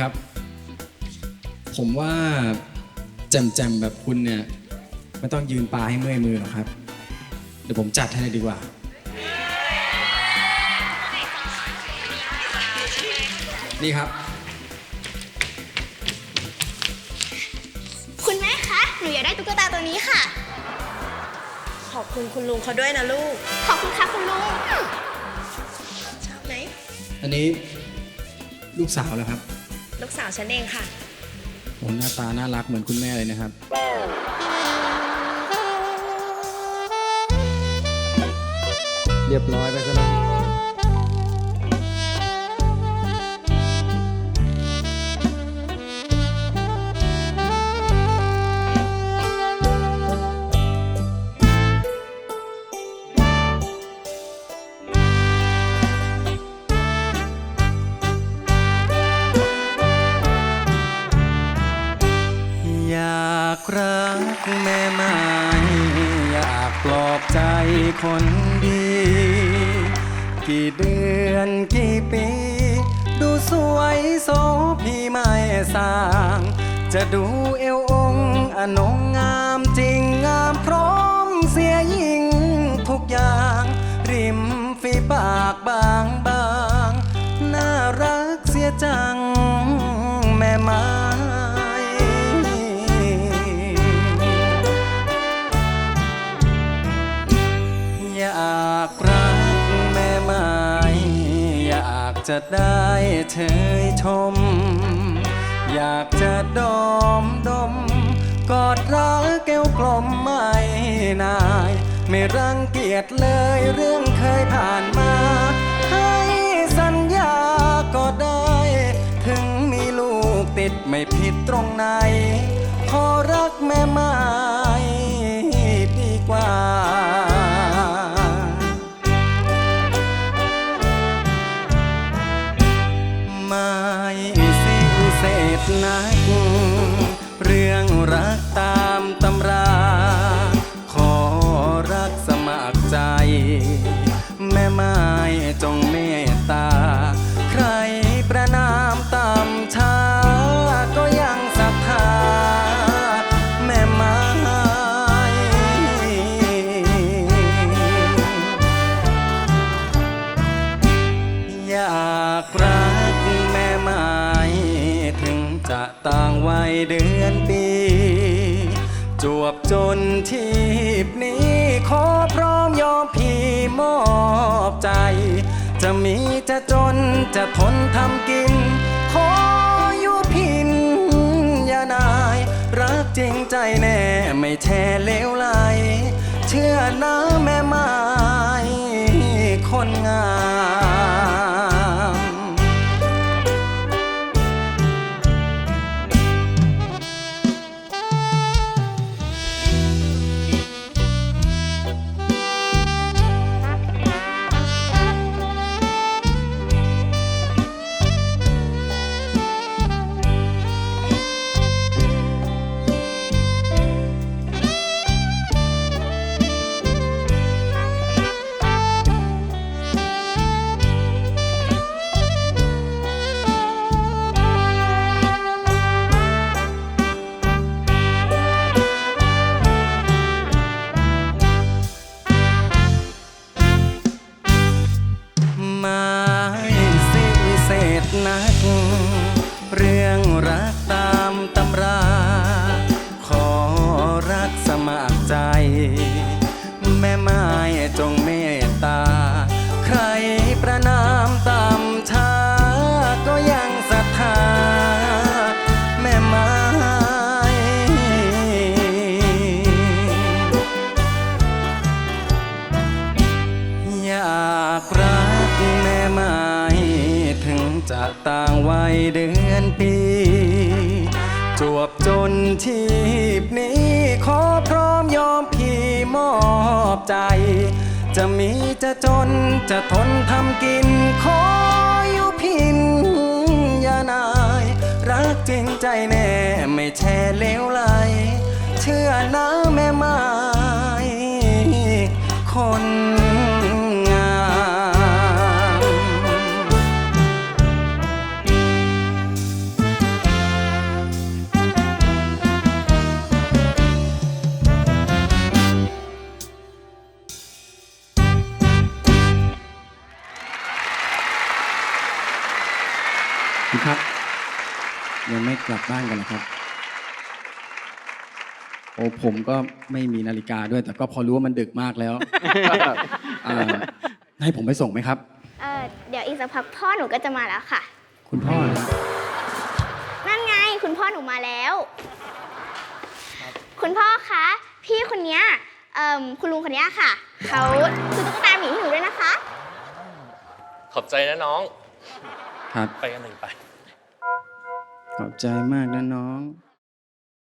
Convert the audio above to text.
ครับ ผมว่าแจมๆแบบคุณเนี่ยไม่ต้องยืนปลาให้เมื่อยมือหรอกครับ เดี๋ยวผมจัดให้เลยดีกว่า นี่ครับ คุณแม่คะ หนูอยากได้ตุ๊กตาตัวนี้ค่ะ ขอบคุณคุณลุงเขาด้วยนะลูก ขอบคุณค่ะคุณลุง ชอบไหม อันนี้ลูกสาวแล้วครับ ลูกสาวฉันเองค่ะ ผมหน้าตาน่ารักเหมือนคุณแม่เลยนะครับ เรียบร้อยไปซะแล้ว คนดี กี่เดือนกี่ปี ดูสวยโสพี่ไม่สร้าง จะดูเอวองค์อนงงา จะได้เชยชม อยากจะดมดม กอดรักแก้วกลมไม่นาย ไม่รังเกียจเลยเรื่องเคยผ่านมา ให้สัญญาก็ได้ ถึงมีลูกติดไม่ผิดตรงไหน ขอรักแม่ไม้ดีกว่าากรักแม่ไม้ถึงจะต่างวัยเดือนปี จวบจนทีบนี้ขอพร้อมยอมพี่มอบใจ จะมีจะจนจะทนทำกิน ขออยู่พินอย่านาย รักจริงใจแน่ไม่แช่เลวไหลเชื่อนะแม่ไม้คนงาม จะต่างวัยเดือนปี จวบจนทีบนี้ ขอพร้อมยอมพี่มอบใจ จะมีจะจนจะทนทำกิน ขออยู่พินอย่านาย รักจริงใจแน่ไม่แช่เลวไหล เชื่อนะแม่ไม้คน ครับ ยังไม่กลับบ้านกันนะครับ โอ้ผมก็ไม่มีนาฬิกาด้วย แต่ก็พอรู้ว่ามันดึกมากแล้วอ่าให้ผมไปส่งไหมครับ เออเดี๋ยวอีกสักพักพ่อหนูก็จะมาแล้วค่ะ คุณพ่อนะครับนั่นไง คุณพ่อหนูมาแล้ว คุณพ่อคะ พี่คนเนี้ยเอ่มคุณลุงคนเนี้ยค่ะ เขาซื้อตุ๊กตาหมีให้หนูด้วยนะคะ ขอบใจนะน้อง ครับ ไปกันหนึ่งไป ขอบใจมากนะน้อง